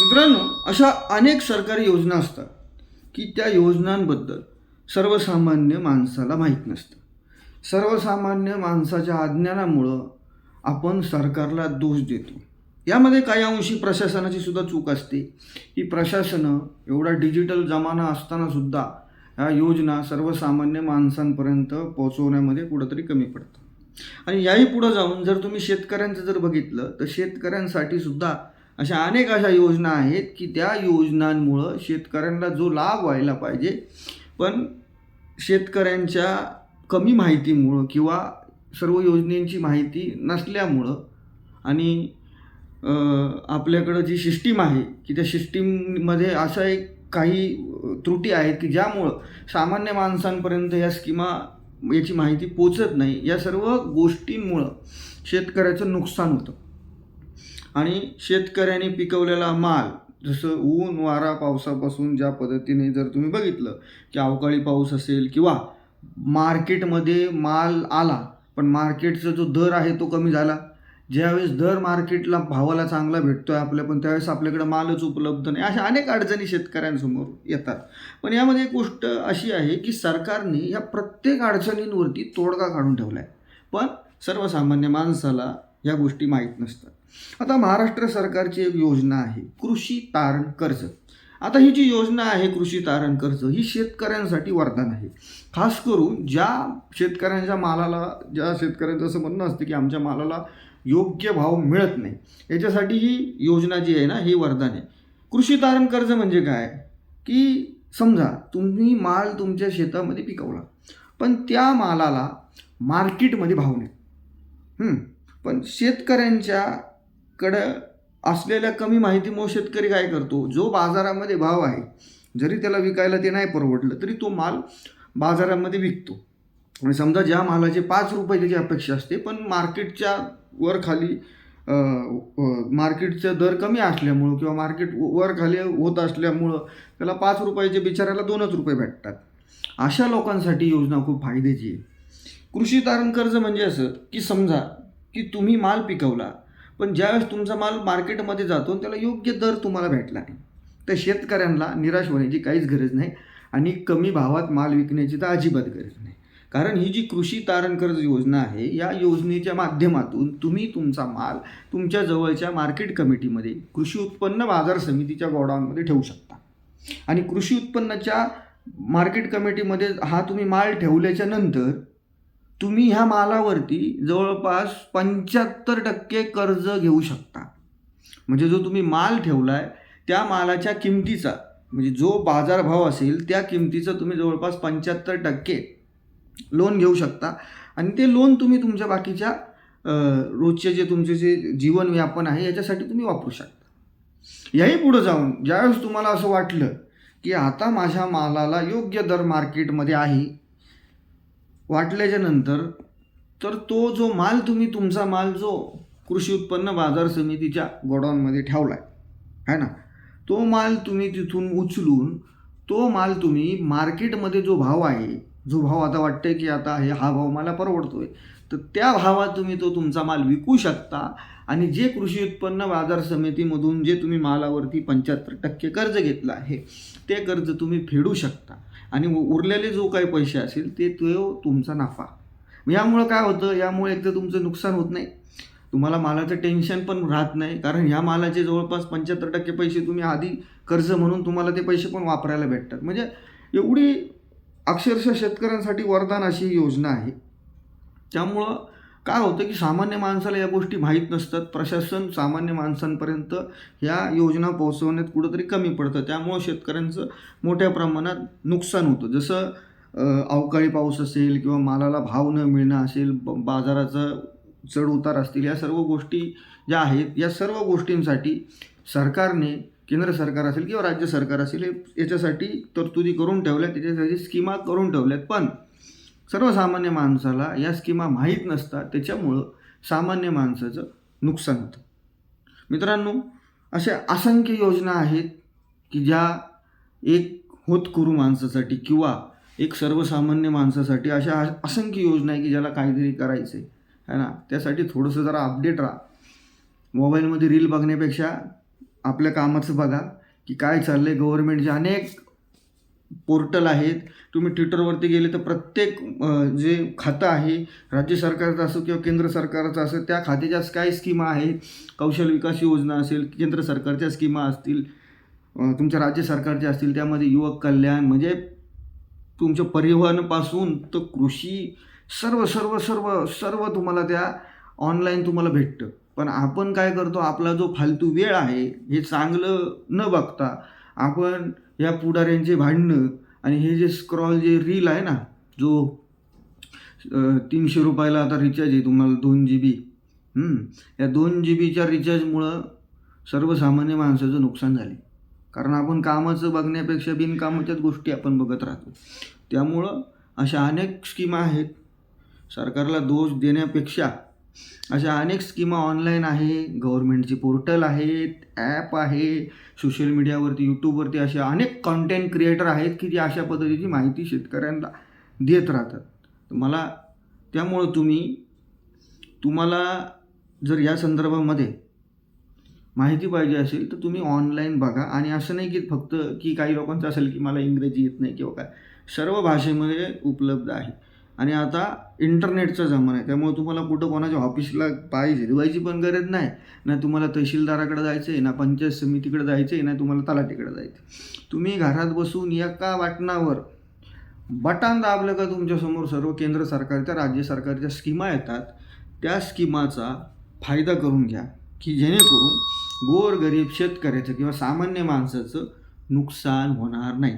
मित्रांनो अशा अनेक सरकारी योजना असतात की त्या योजनांबद्दल सर्वसामान्य माणसाला माहीत नसतं. सर्वसामान्य माणसाच्या अज्ञानामुळं आपण सरकारला दोष देतो. यामध्ये काही अंशी प्रशासनाची सुद्धा चूक असते. की प्रशासनं एवढा डिजिटल जमाना असताना सुद्धा ह्या योजना सर्वसामान्य माणसांपर्यंत पोहोचवण्यामध्ये कुठंतरी कमी पडतं आणि याही पुढं जाऊन जर तुम्ही शेतकऱ्यांचं जर बघितलं तर शेतकऱ्यांसाठी सुद्धा अशा अनेक अशा योजना आहेत की त्या योजनांमुळं शेतकऱ्यांना जो लाभ व्हायला पाहिजे. पण शेतकऱ्यांच्या कमी माहितीमुळं किंवा सर्व योजनेची माहिती नसल्यामुळं आणि आपल्याकडं जी सिस्टीम आहे की त्या सिस्टीममध्ये असा एक काही त्रुटी आहेत की ज्यामुळं सामान्य माणसांपर्यंत या स्कीमा याची माहिती पोचत नाही या सर्व गोष्टींमुळं शेतकऱ्याचं नुकसान होतं. आणि शेतकऱ्याने पिकवलेला माल जसं ऊन वारा पावसापासून ज्या पद्धतीने जर तुम्ही बघितलं की अवकाळी पाऊस असेल किंवा मार्केटमध्ये माल आला पण मार्केटचा जो दर आहे तो कमी झाला. ज्यावेळेस दर मार्केटला भावाला चांगला भेटतो आहे आपल्या पण त्यावेळेस आपल्याकडे मालच उपलब्ध नाही. अशा अनेक अडचणी शेतकऱ्यांसमोर येतात. पण यामध्ये एक गोष्ट अशी आहे की सरकारने या प्रत्येक अडचणींवरती तोडगा काढून ठेवला आहे पण सर्वसामान्य माणसाला या गोष्टी माहीत नसतात. आता महाराष्ट्र सरकारची एक योजना आहे कृषी तारण कर्ज. आता ही जी योजना आहे कृषी तारण कर्ज ही शेतकऱ्यांसाठी वरदान आहे. खास करून ज्या शेतकऱ्यांच्या मालाला ज्या शेतकऱ्यांचं असं म्हणणं असतं की आमच्या मालाला योग्य भाव मिळत नाही याच्यासाठी ही योजना जी आहे ना ही वरदान आहे. कृषी तारण कर्ज म्हणजे काय? की समजा तुम्ही माल तुमच्या शेतामध्ये पिकवला पण त्या मालाला मार्केटमध्ये भाव नाही. पण शेतकऱ्यांच्याकडं असलेल्या कमी माहितीमुळे शेतकरी काय करतो? जो बाजारामध्ये भाव आहे जरी त्याला विकायला ते नाही परवडलं तरी तो माल बाजारामध्ये विकतो. आणि समजा ज्या मालाचे पाच रुपये त्याची अपेक्षा असते पण मार्केटच्या वर खाली मार्केटचा दर कमी असल्यामुळं किंवा मार्केट वर खाली होत असल्यामुळं त्याला पाच रुपयाचे बिचाऱ्याला दोनच रुपये भेटतात. अशा लोकांसाठी योजना खूप फायद्याची आहे. कृषी तारण कर्ज म्हणजे असं की समजा की तुम्ही माल पिकवला. पण ज्यावेळेस तुमचा माल मार्केटमध्ये जातो आणि त्याला योग्य दर तुम्हाला भेटला नाही तर शेतकऱ्यांना निराश होण्याची काहीच गरज नाही आणि कमी भावात माल विकण्याची तर अजिबात गरज नाही. कारण ही जी कृषी तारण कर्ज योजना आहे या योजनेच्या माध्यमातून तुम्ही तुमचा माल तुमच्या जवळच्या मार्केट कमिटीमध्ये कृषी उत्पन्न बाजार समितीच्या गोडाऊनमध्ये ठेवू शकता. आणि कृषी उत्पन्नाच्या मार्केट कमिटीमध्ये हा तुम्ही माल ठेवल्याच्या नंतर तुम्ही ह्या मालावरती जवळपास पंच्याहत्तर टक्के कर्ज घेऊ शकता. म्हणजे जो तुम्ही माल ठेवला आहे त्या मालाच्या किमतीचा म्हणजे जो बाजारभाव असेल त्या किमतीचा तुम्ही जवळपास पंच्याहत्तर टक्के लोन घेऊ शकता. आणि ते लोन तुम्ही तुमच्या बाकीच्या रोजचे जे तुमचे जे जीवन व्यापन आहे याच्यासाठी तुम्ही वापरू शकता. याही पुढं जाऊन ज्यावेळेस तुम्हाला असं वाटलं की आता माझ्या मालाला योग्य दर मार्केटमध्ये आहे वाटल्याच्या नंतर तर तो जो माल तुम्ही तुमचा माल जो कृषी उत्पन्न बाजार समितीच्या गोडाऊनमध्ये ठेवला आहे है ना? तो माल तुम्ही तिथून उचलून तो माल तुम्ही मार्केटमध्ये जो भाव आहे जो भाव आता वाटतंय की आता हे हा भाव मला परवडतोय तर त्या भावात तुम्ही तो तुमचा माल विकू शकता आणि जे कृषी उत्पन्न बाजार समितीमधून जे तुम्ही मालावरती पंच्याहत्तर टक्के कर्ज घेतलं आहे ते कर्ज तुम्ही फेडू शकता. आणि उ- उरलेले जो काही पैसे असेल ते तो तुमचा नफा. यामुळं काय होतं? यामुळे एक तर तुमचं नुकसान होत नाही. तुम्हाला मालाचं टेन्शन पण राहत नाही. कारण ह्या मालाचे जवळपास पंच्याहत्तर टक्के पैसे तुम्ही आधी कर्ज म्हणून तुम्हाला ते पैसे पण वापरायला भेटतात. म्हणजे एवढी अक्षरशः शेतकऱ्यांसाठी वरदान अशी योजना आहे. त्यामुळं काय होतं की सामान्य माणसाला या गोष्टी माहीत नसतात. प्रशासन सामान्य माणसांपर्यंत ह्या योजना पोहोचवण्यात कुठंतरी कमी पडतं. त्यामुळं शेतकऱ्यांचं मोठ्या प्रमाणात नुकसान होतं. जसं अवकाळी पाऊस असेल किंवा मालाला भाव न मिळणं असेल ब बाजाराचा चढ उतार असतील या सर्व गोष्टी ज्या आहेत या सर्व गोष्टींसाठी सरकारने केंद्र सरकार असेल किंवा राज्य सरकार असेल याच्यासाठी तरतुदी करून ठेवल्यात त्याच्यासाठी स्कीमा करून ठेवल्यात. पण सर्वसामान्य माणसाला या स्कीमा माहीत नसतात. त्याच्यामुळं सामान्य माणसाचं नुकसान होतं. मित्रांनो अशा असंख्य योजना आहेत की ज्या एक होतकरू माणसासाठी किंवा एक सर्वसामान्य माणसासाठी अशा असंख्य योजना आहे की ज्याला काहीतरी करायचं आहे है ना? त्यासाठी थोडंसं जरा अपडेट राहा. मोबाईलमध्ये रील बघण्यापेक्षा आपल्या कामाचं बघा की काय चाललं आहे गव्हर्मेंटचे अनेक पोर्टल आहेत. तुम्ही ट्विटरवरती गेले तर प्रत्येक जे खातं आहे राज्य सरकारचं असो किंवा केंद्र सरकारचं असो त्या खात्याच्या काय स्कीमा आहेत. कौशल विकास योजना असेल केंद्र सरकारच्या स्कीमा असतील तुमच्या राज्य सरकारच्या असतील त्यामध्ये युवक कल्याण म्हणजे तुमच्या परिवहनपासून तर कृषी सर्व सर्व सर्व सर्व तुम्हाला त्या ऑनलाईन तुम्हाला भेटतं. पण आपण काय करतो आपला जो फालतू वेळ आहे हे चांगलं न बघता आपण या पुढाऱ्यांचे भांडणं आणि हे जे स्क्रॉल जे रील आहे ना जो तीनशे रुपयाला आता रिचार्ज आहे तुम्हाला दोन जी बी या दोन जी बीच्या रिचार्जमुळं सर्वसामान्य माणसाचं नुकसान झाले कारण आपण कामाचं बघण्यापेक्षा बिनकामाच्याच गोष्टी आपण बघत राहतो. त्यामुळं अशा अनेक स्कीमा आहेत. सरकारला दोष देण्यापेक्षा अशा अनेक स्कीमा ऑनलाईन आहे. गव्हर्नमेंटची पोर्टल आहेत ॲप आहे सोशल मीडियावरती यूट्यूबवरती असे अनेक कॉन्टेंट क्रिएटर आहेत की जे अशा पद्धतीची माहिती शेतकऱ्यांना देत राहतात. मला त्यामुळं तुम्ही तुम्हाला जर या संदर्भामध्ये माहिती पाहिजे असेल तर तुम्ही ऑनलाईन बघा. आणि असं नाही की फक्त की काही लोकांचं असेल की मला इंग्रजी येत नाही किंवा काय. सर्व भाषेमध्ये उपलब्ध आहे. आणि आता इंटरनेटचा जमाना आहे. त्यामुळे तुम्हाला कुठं कोणाच्या ऑफिसला पाहिजे धुवायची पण गरज नाही. ना तुम्हाला तहसीलदाराकडे जायचं आहे ना पंचायत समितीकडे जायचं आहे ना तुम्हाला तलाठीकडे जायचं तुम्ही घरात बसून एका वाटणावर बटन दाबलं का तुमच्यासमोर सर्व केंद्र सरकारच्या राज्य सरकारच्या स्कीमा येतात. त्या स्कीमाचा फायदा करून घ्या की जेणेकरून गोरगरीब शेतकऱ्याचं किंवा सामान्य माणसाचं नुकसान होणार नाही.